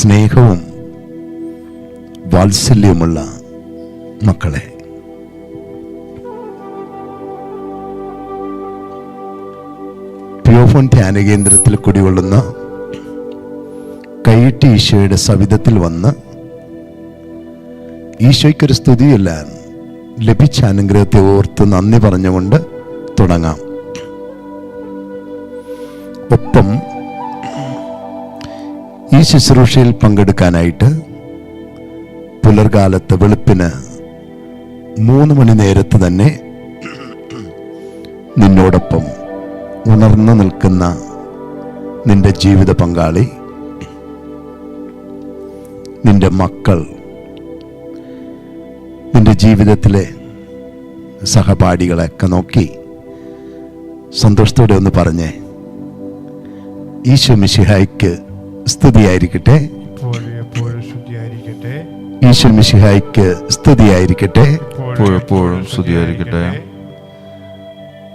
സ്നേഹവും വാത്സല്യവുമുള്ള മക്കളെ. പിയോഫോൺ ധ്യാന കേന്ദ്രത്തിൽ കുടികൊള്ളുന്ന കൈയിട്ട് ഈശോയുടെ സവിധത്തിൽ വന്ന് ഈശോയ്ക്കൊരു സ്തുതിയില്ലാൻ ലഭിച്ച അനുഗ്രഹത്തെ ഓർത്ത് നന്ദി പറഞ്ഞുകൊണ്ട് തുടങ്ങാം. ഈ ശുശ്രൂഷയിൽ പങ്കെടുക്കാനായിട്ട് പുലർകാലത്ത് വെളുപ്പിന് മൂന്ന് മണി നേരത്ത് തന്നെ നിന്നോടൊപ്പം ഉണർന്നു നിൽക്കുന്ന നിന്റെ ജീവിത പങ്കാളി നിന്റെ മക്കൾ നിന്റെ ജീവിതത്തിലെ സഹപാഠികളെയൊക്കെ നോക്കി സന്തോഷത്തോടെ ഒന്ന് പറഞ്ഞേ ഈശോ മിശിഹായ്ക്ക് സ്തുതിയായിരിക്കട്ടെ. ഈശ്വർ മിശിഹായ്ക്ക് സ്തുതിയായിരിക്കട്ടെ.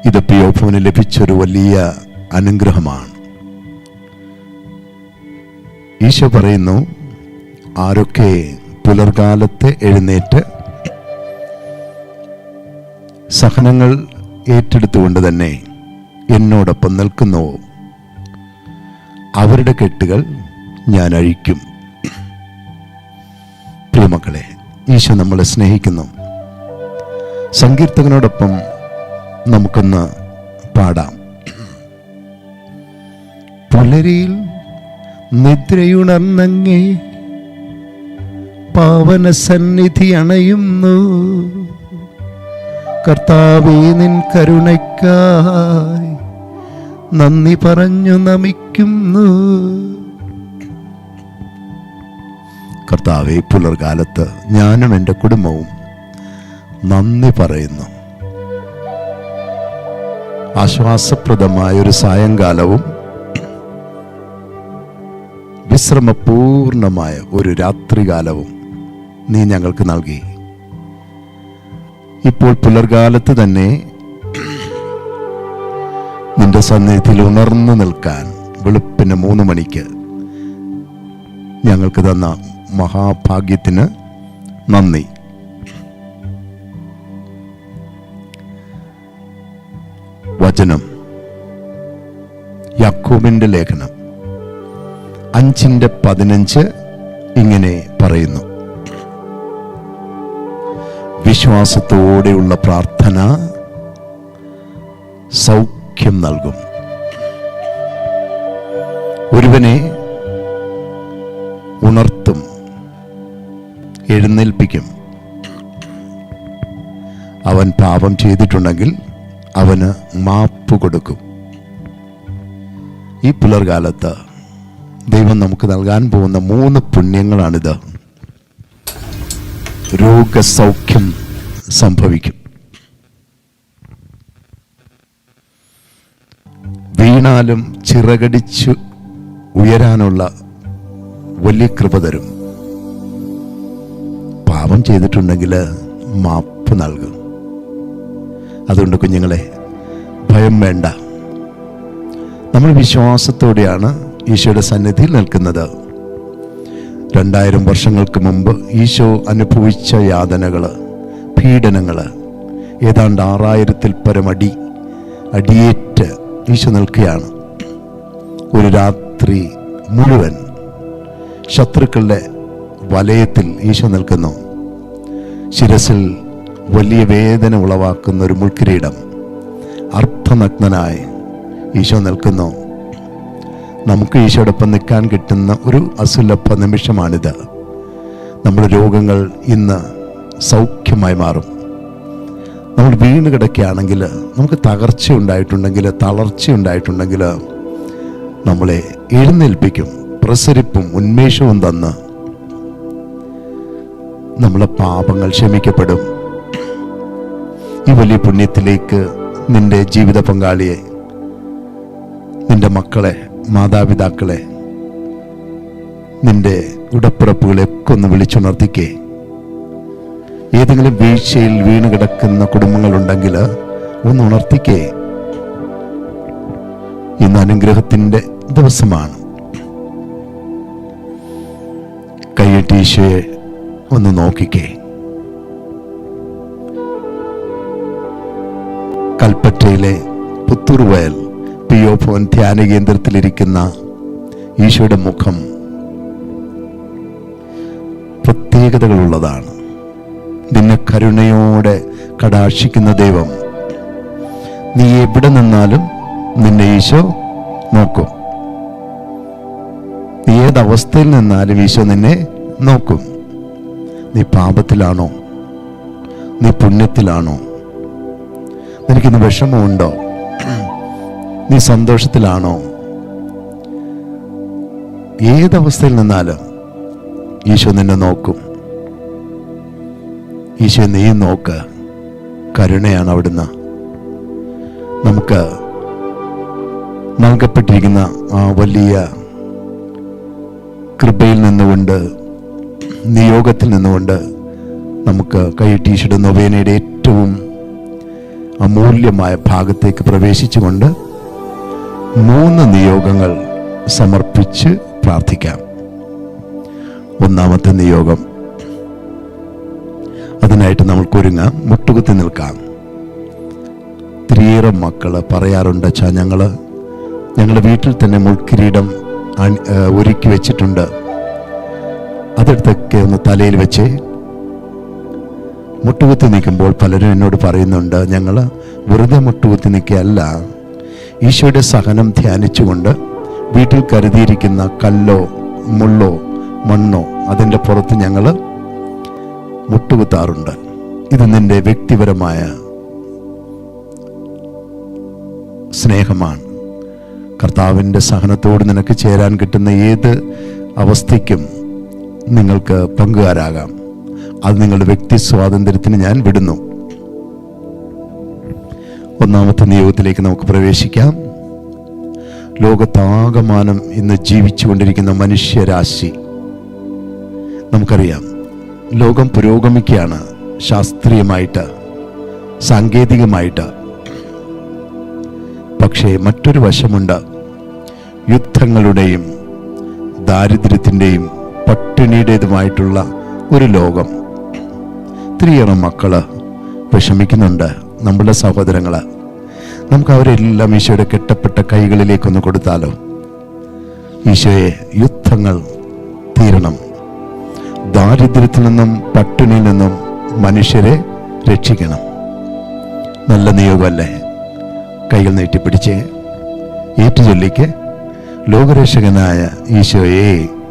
ഇത് പി ഒ ഫോന് ലഭിച്ചൊരു വലിയ അനുഗ്രഹമാണ്. ഈശോ പറയുന്നു ആരൊക്കെ പുലർകാലത്ത് എഴുന്നേറ്റ് സഹനങ്ങൾ ഏറ്റെടുത്തുകൊണ്ട് തന്നെ എന്നോടൊപ്പം നിൽക്കുന്നുവോ അവരുടെ കെട്ടുകൾ ഞാൻ അഴിക്കും പ്രിയമക്കളെ ഈശോ നമ്മളെ സ്നേഹിക്കുന്നു. സങ്കീർത്തകനോടൊപ്പം നമുക്കൊന്ന് പാടാം. പുലരിയിൽ നിദ്രയുണർന്നങ്ങേ പാവന സന്നിധി അണയുന്നു. കർത്താവേ നിൻ കരുണയ്ക്കായി നന്ദി പറഞ്ഞു നമിക്കുന്നു. കർത്താവെ പുലർകാലത്ത് ഞാനും എന്റെ കുടുംബവും നന്ദി പറയുന്നു. ആശ്വാസപ്രദമായ ഒരു സായങ്കാലവും വിശ്രമപൂർണമായ ഒരു രാത്രികാലവും നീ ഞങ്ങൾക്ക് നൽകി. ഇപ്പോൾ പുലർകാലത്ത് തന്നെ നിന്റെ സന്നിധിയിൽ ഉണർന്നു നിൽക്കാൻ വെളുപ്പിന് മൂന്ന് മണിക്ക് ഞങ്ങൾക്ക് തന്ന മഹാഭാഗ്യത്തിന് നന്ദി. വചനം. യാക്കോബിന്റെ ലേഖനം. അഞ്ചിന്റെ പതിനഞ്ച് ഇങ്ങനെ പറയുന്നു. വിശ്വാസത്തോടെയുള്ള പ്രാർത്ഥന സൗഖ്യം നൽകും. ഒരുവനെ ഉണർത്തും എഴുന്നേൽപ്പിക്കും. അവൻ പാപം ചെയ്തിട്ടുണ്ടെങ്കിൽ അവന് മാപ്പ് കൊടുക്കും. ഈ പുലർകാലത്ത് ദൈവം നമുക്ക് നൽകാൻ പോകുന്ന മൂന്ന് പുണ്യങ്ങളാണിത്. രോഗസൗഖ്യം സംഭവിക്കും. വീണാലും ചിറകടിച്ചു ഉയരാനുള്ള വലിയ കൃപ തരും. പാപം ചെയ്തിട്ടുണ്ടെങ്കിൽ മാപ്പ് നൽകും. അതുകൊണ്ട് കുഞ്ഞുങ്ങളെ ഭയം വേണ്ട. നമ്മൾ വിശ്വാസത്തോടെയാണ് ഈശോയുടെ സന്നിധിയിൽ നിൽക്കുന്നത്. രണ്ടായിരം വർഷങ്ങൾക്ക് മുമ്പ് ഈശോ അനുഭവിച്ച യാതനകൾ പീഡനങ്ങൾ ഏതാണ്ട് ആറായിരത്തിൽ പരം അടി അടിയേറ്റ് ഈശോ നിൽക്കുകയാണ്. ഒരു രാത്രി മുഴുവൻ ശത്രുക്കളുടെ വലയത്തിൽ ഈശോ നിൽക്കുന്നു. ശിരസിൽ വലിയ വേദന ഉളവാക്കുന്ന ഒരു മുൾക്കിരീടം. അർത്ഥനഗ്നനായി ഈശോ നിൽക്കുന്നു. നമുക്ക് ഈശോടൊപ്പം നിൽക്കാൻ കിട്ടുന്ന ഒരു അസുലഭ നിമിഷമാണിത്. നമ്മുടെ രോഗങ്ങൾ ഇന്ന് സൗഖ്യമായി മാറും. നമ്മൾ വീണ് കിടക്കുകയാണെങ്കിൽ നമുക്ക് തകർച്ച ഉണ്ടായിട്ടുണ്ടെങ്കിൽ തളർച്ച ഉണ്ടായിട്ടുണ്ടെങ്കിൽ നമ്മളെ എഴുന്നേൽപ്പിക്കും പ്രസരിപ്പും ഉന്മേഷവും തന്ന് നമ്മളെ പാപങ്ങൾ ക്ഷമിക്കപ്പെടും. ഈ വലിയ പുണ്യത്തിലേക്ക് നിന്റെ ജീവിത പങ്കാളിയെ നിന്റെ മക്കളെ മാതാപിതാക്കളെ നിന്റെ ഉടപ്പിറപ്പുകളെയൊക്കെ ഒന്ന് വിളിച്ചുണർത്തിക്കേ. ഏതെങ്കിലും വീഴ്ചയിൽ വീണ് കിടക്കുന്ന കുടുംബങ്ങളുണ്ടെങ്കിൽ ഒന്ന് ഉണർത്തിക്കേ. ഇന്ന് അനുഗ്രഹത്തിന്റെ ദിവസമാണ്. ഈശോയെ ഒന്ന് നോക്കിക്കേ. കൽപ്പറ്റയിലെ പുത്തൂർ വയൽ പി ഒ ഫോൻ ധ്യാന കേന്ദ്രത്തിലിരിക്കുന്ന ഈശോയുടെ മുഖം പ്രത്യേകതകളുള്ളതാണ്. നിന്നെ കരുണയോടെ കടാക്ഷിക്കുന്ന ദൈവം. നീ എവിടെ നിന്നാലും നിന്നെ ഈശോ നോക്കും. നീ ഏതവസ്ഥയിൽ നിന്നാലും ഈശോ നിന്നെ നോക്കും. നീ പാപത്തിലാണോ? നീ പുണ്യത്തിലാണോ? നിനക്കിന്ന് വിഷമമുണ്ടോ? നീ സന്തോഷത്തിലാണോ? ഏതവസ്ഥയിൽ നിന്നാലും ഈശോ നിന്നെ നോക്കും. ഈശോ നീ നോക്ക്. കരുണയാണ് അവിടുന്ന്. നമുക്ക് നൽകപ്പെട്ടിരിക്കുന്ന ആ വലിയ കൃപയിൽ നിന്നുകൊണ്ട് നിയോഗത്തിൽ നിന്നുകൊണ്ട് നമുക്ക് കൈയിട്ടീശയുടെ നൊവേനയുടെ ഏറ്റവും അമൂല്യമായ ഭാഗത്തേക്ക് പ്രവേശിച്ചുകൊണ്ട് മൂന്ന് നിയോഗങ്ങൾ സമർപ്പിച്ച് പ്രാർത്ഥിക്കാം. ഒന്നാമത്തെ നിയോഗം. അതിനായിട്ട് നമ്മൾക്കൊരുങ്ങാം മുട്ടുകുത്തി നിൽക്കാം. ഒത്തിരിയേറെ മക്കൾ പറയാറുണ്ട് ഞങ്ങൾ ഞങ്ങളുടെ വീട്ടിൽ തന്നെ മുൾക്കിരീടം ഒരുക്കി വെച്ചിട്ടുണ്ട്. അതെടുത്തൊക്കെ ഒന്ന് തലയിൽ വെച്ച് മുട്ടുകുത്തി നിൽക്കുമ്പോൾ പലരും എന്നോട് പറയുന്നുണ്ട് ഞങ്ങൾ വെറുതെ മുട്ടുകുത്തി നിൽക്കുകയല്ല. ഈശോയുടെ സഹനം ധ്യാനിച്ചുകൊണ്ട് വീട്ടിൽ കരുതിയിരിക്കുന്ന കല്ലോ മുള്ളോ മണ്ണോ അതിന്റെ പുറത്ത് ഞങ്ങൾ മുട്ടുകുത്താറുണ്ട്. ഇത് നിന്റെ വ്യക്തിപരമായ സ്നേഹമാണ്. കർത്താവിന്റെ സഹനത്തോട് നിനക്ക് ചേരാൻ കിട്ടുന്ന ഏത് അവസ്ഥയ്ക്കും നിങ്ങൾക്ക് പങ്കുകാരാകാം. അത് നിങ്ങളുടെ വ്യക്തി സ്വാതന്ത്ര്യത്തിന് ഞാൻ വിടുന്നു. ഒന്നാമത്തെ നിയോഗത്തിലേക്ക് നമുക്ക് പ്രവേശിക്കാം. ലോകത്താകമാനം ഇന്ന് ജീവിച്ചുകൊണ്ടിരിക്കുന്ന മനുഷ്യരാശി. നമുക്കറിയാം ലോകം പുരോഗമിക്കുകയാണ്. ശാസ്ത്രീയമായിട്ട് സാങ്കേതികമായിട്ട്. പക്ഷേ മറ്റൊരു വശമുണ്ട്. യുദ്ധങ്ങളുടെയും ദാരിദ്ര്യത്തിന്റെയും പട്ടിണിയുടേതുമായിട്ടുള്ള ഒരു ലോകം. ഒത്തിരിയേറെ മക്കൾ. വിഷമിക്കുന്നുണ്ട് നമ്മുടെ സഹോദരങ്ങൾ. നമുക്ക് അവരെല്ലാം ഈശോയുടെ കെട്ടപ്പെട്ട കൈകളിലേക്കൊന്ന് കൊടുത്താലോ? ഈശോയെ യുദ്ധങ്ങൾ തീരണം. ദാരിദ്ര്യത്തിൽ നിന്നും പട്ടിണിയിൽ നിന്നും മനുഷ്യരെ രക്ഷിക്കണം. നല്ല നിയോഗമല്ലേ? കൈകൾ നീട്ടിപ്പിടിച്ച് ഏറ്റുചൊല്ലിക്ക്. ലോകരക്ഷകനായ ഈശോയെ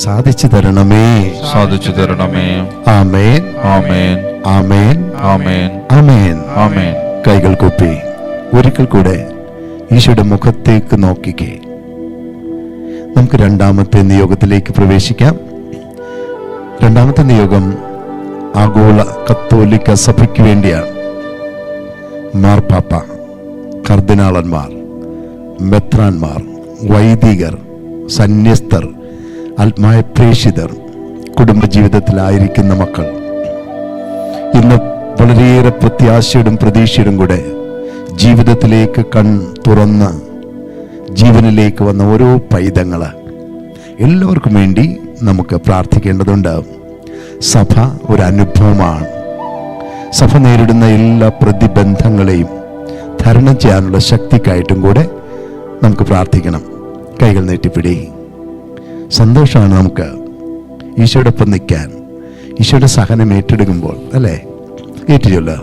സാധിച്ചു തരണമേ. സാധിച്ചു തരണമേ. ആമേൻ. ആമേൻ. ആമേൻ. ആമേൻ. ആമേൻ. ആമേൻ. കൈകൾ കൂപ്പി. ഒരിക്കൽ കൂടെ ഈശോയുടെ മുഖത്തേക്ക് നോക്കിക്കേ. നമുക്ക് രണ്ടാമത്തെ നിയോഗത്തിലേക്ക് പ്രവേശിക്കാം. രണ്ടാമത്തെ നിയോഗം ആഗോള കത്തോലിക്ക സഭയ്ക്ക് വേണ്ടിയാണ്. മാർപ്പാപ്പ കർദിനാളന്മാർ മെത്രാന്മാർ വൈദികർ സന്യസ്തർ ആത്മായ പ്രേഷിതർ കുടുംബജീവിതത്തിലായിരിക്കുന്ന മക്കൾ. ഇന്ന് വളരെയേറെ പ്രത്യാശയോടും പ്രതീക്ഷയോടും കൂടെ ജീവിതത്തിലേക്ക് കൺ തുറന്ന് ജീവനിലേക്ക് വന്ന ഓരോ പൈതങ്ങൾ എല്ലാവർക്കും വേണ്ടി നമുക്ക് പ്രാർത്ഥിക്കേണ്ടതുണ്ട്. സഭ ഒരു അനുഭവമാണ്. സഭ നേരിടുന്ന എല്ലാ പ്രതിബന്ധങ്ങളെയും തരണം ചെയ്യാനുള്ള ശക്തിക്കായിട്ടും കൂടെ നമുക്ക് പ്രാർത്ഥിക്കണം. കൈകൾ നീട്ടിപ്പിടി. സന്തോഷമാണ് നമുക്ക് ഈശോടൊപ്പം നിൽക്കാൻ. ഈശോയുടെ സഹനം ഏറ്റെടുക്കുമ്പോൾ അല്ലേ? ഏറ്റുചൊല്ല.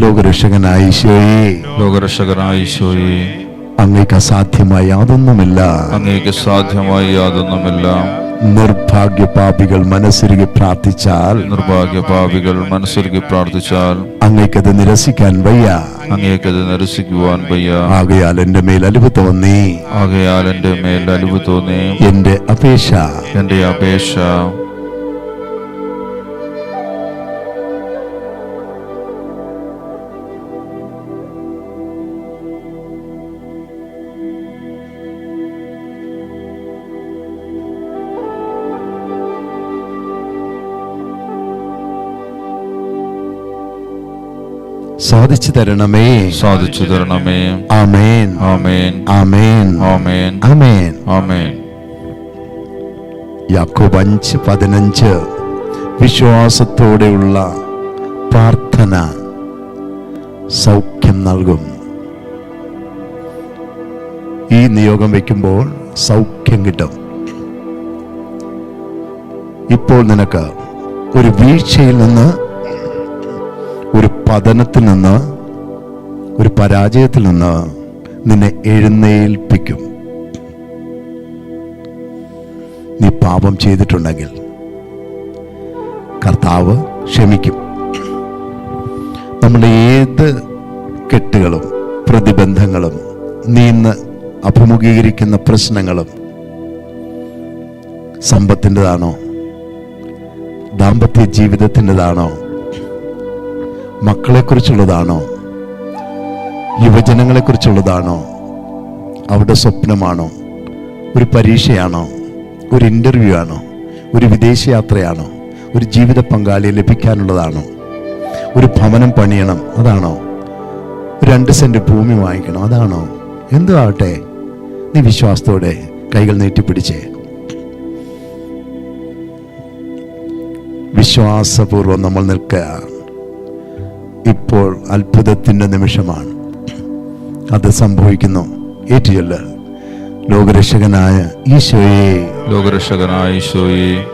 ലോകരക്ഷകനായ ഈശോയെ. ലോകരക്ഷകനായ ഈശോയെ. അങ്ങേക്ക് അസാധ്യമായി യാതൊന്നുമില്ല. അങ്ങേക്ക് സാധ്യമായി യാതൊന്നുമില്ല. നിർഭാഗ്യ പാപികൾ മനസ്സുരുകി പ്രാർത്ഥിച്ചാൽ. നിർഭാഗ്യ പാപികൾ പ്രാർത്ഥിച്ചാൽ. അങ്ങേക്കത് നിരസിക്കാൻ വയ്യ. അങ്ങേക്കത് നിരസിക്കുവാൻ വയ്യ. ആകയാൽ എന്റെ മേൽ അലിവ് തോന്നി. ആകയാൽ എന്റെ മേൽ അലിവ് തോന്നി. എന്റെ അപേക്ഷ. എന്റെ അപേക്ഷ. സാധിച്ചു തരണമേ. സാധിച്ചു തരണമേ. ആമേൻ. ആമേൻ. ആമേൻ. ആമേൻ. ആമേൻ. ആമേൻ. യാക്കോബ് അഞ്ച് പതിനഞ്ച്. വിശ്വാസത്തോടെയുള്ള പ്രാർത്ഥന സൗഖ്യം നൽകും. ഈ നിയോഗം വയ്ക്കുമ്പോൾ സൗഖ്യം കിട്ടും. ഇപ്പോൾ നിനക്ക് ഒരു വീഴ്ചയിൽ നിന്ന് പതനത്തിൽ നിന്ന് ഒരു പരാജയത്തിൽ നിന്ന് നിന്നെ എഴുന്നേൽപ്പിക്കും. നീ പാപം ചെയ്തിട്ടുണ്ടെങ്കിൽ കർത്താവ് ക്ഷമിക്കും. നമ്മുടെ ഏത് കെട്ടുകളും പ്രതിബന്ധങ്ങളും നീ ഇന്ന് അഭിമുഖീകരിക്കുന്ന പ്രശ്നങ്ങളും സമ്പത്തിന്റെതാണോ? ദാമ്പത്യ ജീവിതത്തിന്റെതാണോ? മക്കളെക്കുറിച്ചുള്ളതാണോ? യുവജനങ്ങളെക്കുറിച്ചുള്ളതാണോ? അവരുടെ സ്വപ്നമാണോ? ഒരു പരീക്ഷയാണോ? ഒരു ഇന്റർവ്യൂ ആണോ ഒരു വിദേശയാത്രയാണോ? ഒരു ജീവിത പങ്കാളിയെ ലഭിക്കാനുള്ളതാണോ? ഒരു ഭവനം പണിയണം അതാണോ? രണ്ട് സെന്റ് ഭൂമി വാങ്ങിക്കണം അതാണോ? എന്തോ ആവട്ടെ നീ വിശ്വാസത്തോടെ കൈകൾ നീട്ടിപ്പിടിച്ചേ. വിശ്വാസപൂർവം നമ്മൾ നിൽക്കുക. ഇപ്പോൾ അത്ഭുതത്തിന്റെ നിമിഷമാണ്. അത് സംഭവിക്കുന്നു. ഏറ്റുചൊല്ല് ലോകരക്ഷകനായ ഈശോയെ. ലോകരക്ഷകനായ ഈശോയെ.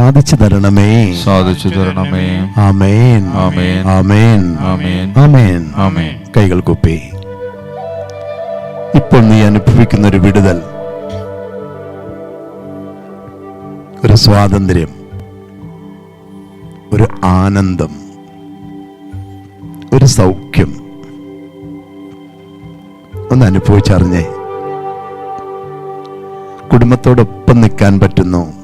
സാധിച്ചു തരണമേ. സാധിച്ചു തരണമേ. ആമേൻ. ആമേൻ. ആമേൻ. ആമേൻ. ആമേൻ. ആമേൻ. കൈകൾ കുപ്പി. ഇപ്പോൾ നീ അനുഭവിക്കുന്ന ഒരു വിടുതൽ. ഒരു സ്വാതന്ത്ര്യം. ഒരു ആനന്ദം. ഒരു സൗഖ്യം. ഒന്ന് അനുഭവിച്ചറിഞ്ഞേ. കുടുംബത്തോടൊപ്പം നിൽക്കാൻ പറ്റുന്നു.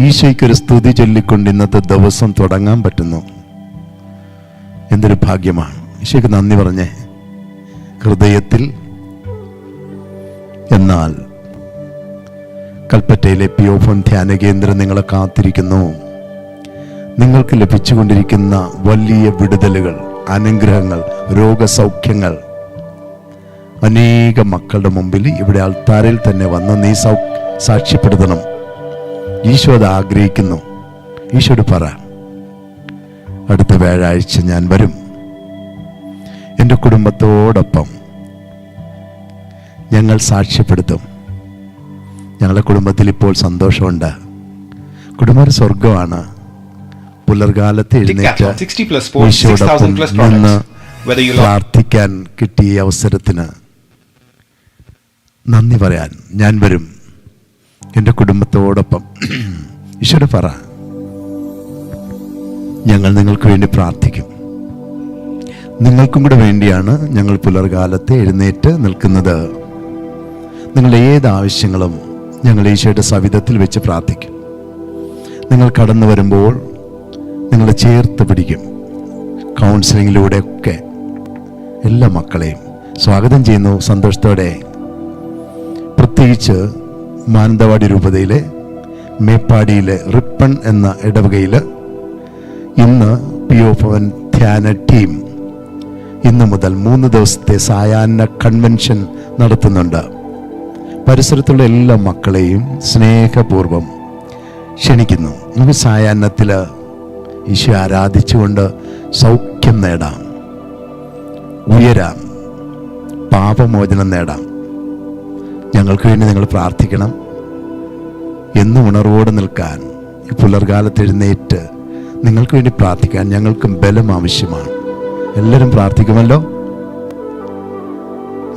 ഈശോയ്ക്ക് ഒരു സ്തുതി ചൊല്ലിക്കൊണ്ട് ഇന്നത്തെ ദിവസം തുടങ്ങാൻ പറ്റുന്നു. എന്തൊരു ഭാഗ്യമാണ്. ഈശോയ്ക്ക് നന്ദി പറഞ്ഞേ. ഹൃദയത്തിൽ എന്നാൽ കൽപ്പറ്റയിലെ പിയോഫോൺ ധ്യാന കേന്ദ്രം നിങ്ങളെ കാത്തിരിക്കുന്നു. നിങ്ങൾക്ക് ലഭിച്ചുകൊണ്ടിരിക്കുന്ന വലിയ വിടുതലുകൾ അനുഗ്രഹങ്ങൾ രോഗസൗഖ്യങ്ങൾ അനേക മക്കളുടെ മുമ്പിൽ ഇവിടെ അൾത്താരയിൽ തന്നെ വന്ന് നീ സൗ സാക്ഷ്യപ്പെടുത്തണം. ഈശോ അത് ആഗ്രഹിക്കുന്നു. ഈശോട് പറ. അടുത്ത വ്യാഴാഴ്ച ഞാൻ വരും. എന്റെ കുടുംബത്തോടൊപ്പം ഞങ്ങൾ സാക്ഷ്യപ്പെടുത്തും. ഞങ്ങളുടെ കുടുംബത്തിൽ ഇപ്പോൾ സന്തോഷമുണ്ട്. കുടുംബം ഒരു സ്വർഗമാണ് പുലർകാലത്ത് എഴുന്നേറ്റ് Decathlon 60 plus sports, ഈശോടൊപ്പം 6,000 നിന്ന് products. Whether you love പ്രാർത്ഥിക്കാൻ കിട്ടിയ അവസരത്തിന് നന്ദി പറയാൻ ഞാൻ വരും. എന്റെ കുടുംബത്തോടൊപ്പം. ഈശോട് പറ. ഞങ്ങൾ നിങ്ങൾക്ക് വേണ്ടി പ്രാർത്ഥിക്കും. നിങ്ങൾക്കും കൂടെ വേണ്ടിയാണ് ഞങ്ങൾ പുലർകാലത്തെ എഴുന്നേറ്റ് നിൽക്കുന്നത്. നിങ്ങളുടെ ഏത് ആവശ്യങ്ങളും ഞങ്ങൾ ഈശോയുടെ സവിധത്തിൽ വെച്ച് പ്രാർത്ഥിക്കും. നിങ്ങൾ കടന്നു വരുമ്പോൾ നിങ്ങളെ ചേർത്ത് പിടിക്കും. കൗൺസിലിങ്ങിലൂടെയൊക്കെ എല്ലാ മക്കളെയും സ്വാഗതം ചെയ്യുന്നു സന്തോഷത്തോടെ. പ്രത്യേകിച്ച് മാനന്തവാടി രൂപതയിലെ മേപ്പാടിയിലെ റിപ്പൺ എന്ന ഇടവകയിൽ ഇന്ന് പി ഒ ഭവൻ ധ്യാന ടീം ഇന്ന് മുതൽ മൂന്ന് ദിവസത്തെ സായാഹ്ന കൺവെൻഷൻ നടത്തുന്നുണ്ട്. പരിസരത്തുള്ള എല്ലാ മക്കളെയും സ്നേഹപൂർവം ക്ഷണിക്കുന്നു. നമുക്ക് സായാഹ്നത്തിൽ ഈശോ ആരാധിച്ചുകൊണ്ട് സൗഖ്യം നേടാം. ഉയരാം. പാപമോചനം നേടാം. ഞങ്ങൾക്ക് വേണ്ടി നിങ്ങൾ പ്രാർത്ഥിക്കണം. എന്നും ഉണർവോടെ നിൽക്കാൻ ഈ പുലർകാലത്ത് എഴുന്നേറ്റ് നിങ്ങൾക്ക് വേണ്ടി പ്രാർത്ഥിക്കാൻ ഞങ്ങൾക്കും ബലം ആവശ്യമാണ്. എല്ലാവരും പ്രാർത്ഥിക്കുമല്ലോ?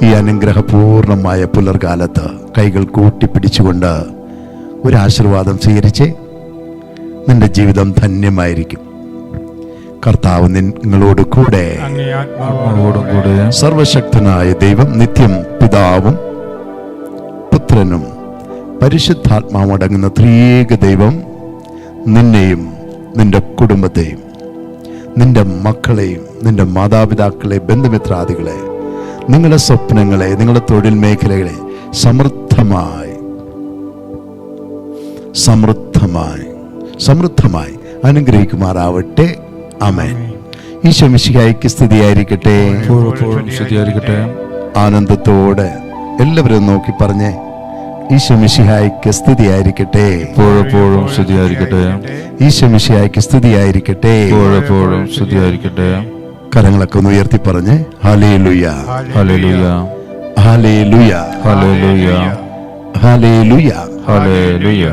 ഈ അനുഗ്രഹപൂർണമായ പുലർകാലത്ത് കൈകൾ കൂട്ടിപ്പിടിച്ചുകൊണ്ട് ഒരു ആശീർവാദം സ്വീകരിച്ച്. നിന്റെ ജീവിതം ധന്യമായിരിക്കും. കർത്താവ് നിങ്ങളോട് കൂടെ. സർവശക്തനായ ദൈവം നിത്യം പിതാവും പുത്രനും പരിശുദ്ധാത്മാവടങ്ങുന്ന ത്രിയേക ദൈവം നിന്നെയും നിന്റെ കുടുംബത്തെയും നിന്റെ മക്കളെയും നിന്റെ മാതാപിതാക്കളെ ബന്ധുമിത്രാദികളെ നിങ്ങളുടെ സ്വപ്നങ്ങളെ നിങ്ങളുടെ തൊഴിൽ മേഖലകളെ സമൃദ്ധമായി സമൃദ്ധമായി സമൃദ്ധമായി അനുഗ്രഹിക്കുമാറാവട്ടെ. അമേൻ ഈ മിശിഹായ്ക്ക് സ്ഥിതിയായിരിക്കട്ടെ ആനന്ദത്തോടെ എല്ലാവരും നോക്കി പറഞ്ഞേ ഈശമിഷിഹായ്ക്ക് സ്തുതിയായിരിക്കട്ടെ. എപ്പോഴെപ്പോഴും ശുദ്ധിയായിരിക്കട്ടെ ഈശമിഷിഹായ്ക്ക് സ്തുതിയായിരിക്കട്ടെ. എപ്പോഴെപ്പോഴും ശുദ്ധിയായിരിക്കട്ടെ കരങ്ങളൊക്കെ ഒന്ന് ഉയർത്തി പറഞ്ഞ് ഹാലേ ലുയ ഹാലേ ലുയ ഹാലേ ലുയ